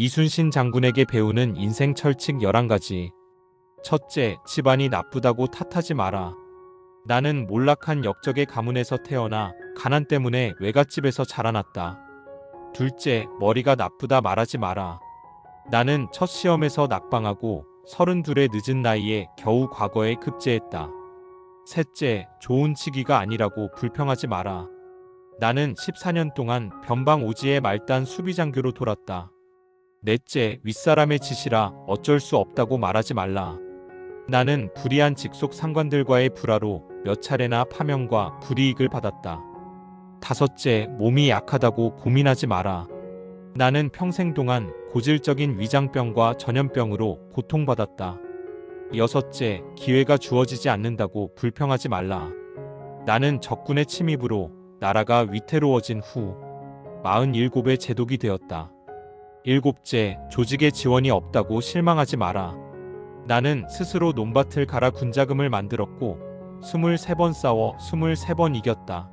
이순신 장군에게 배우는 인생 철칙 11가지. 첫째, 집안이 나쁘다고 탓하지 마라. 나는 몰락한 역적의 가문에서 태어나 가난 때문에 외갓집에서 자라났다. 둘째, 머리가 나쁘다 말하지 마라. 나는 첫 시험에서 낙방하고 서른둘의 늦은 나이에 겨우 과거에 급제했다. 셋째, 좋은 치기가 아니라고 불평하지 마라. 나는 14년 동안 변방 오지의 말단 수비장교로 돌았다. 넷째, 윗사람의 지시라 어쩔 수 없다고 말하지 말라. 나는 불의한 직속 상관들과의 불화로 몇 차례나 파면과 불이익을 받았다. 다섯째, 몸이 약하다고 고민하지 마라. 나는 평생 동안 고질적인 위장병과 전염병으로 고통받았다. 여섯째, 기회가 주어지지 않는다고 불평하지 말라. 나는 적군의 침입으로 나라가 위태로워진 후 47의 제독이 되었다. 일곱째, 조직의 지원이 없다고 실망하지 마라. 나는 스스로 논밭을 갈아 군자금을 만들었고 23번 싸워 23번 이겼다.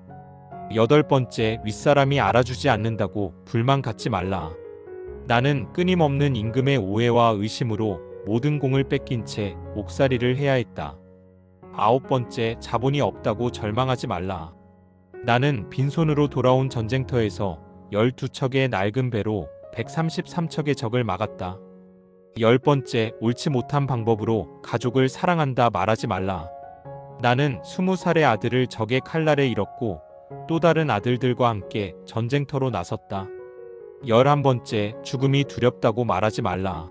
여덟 번째, 윗사람이 알아주지 않는다고 불만 갖지 말라. 나는 끊임없는 임금의 오해와 의심으로 모든 공을 뺏긴 채 옥살이를 해야 했다. 아홉 번째, 자본이 없다고 절망하지 말라. 나는 빈손으로 돌아온 전쟁터에서 12척의 낡은 배로 133척의 적을 막았다. 열 번째, 옳지 못한 방법으로 가족을 사랑한다 말하지 말라. 나는 20살의 아들을 적의 칼날에 잃었고 또 다른 아들들과 함께 전쟁터로 나섰다. 열한 번째, 죽음이 두렵다고 말하지 말라.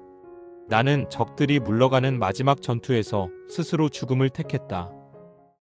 나는 적들이 물러가는 마지막 전투에서 스스로 죽음을 택했다.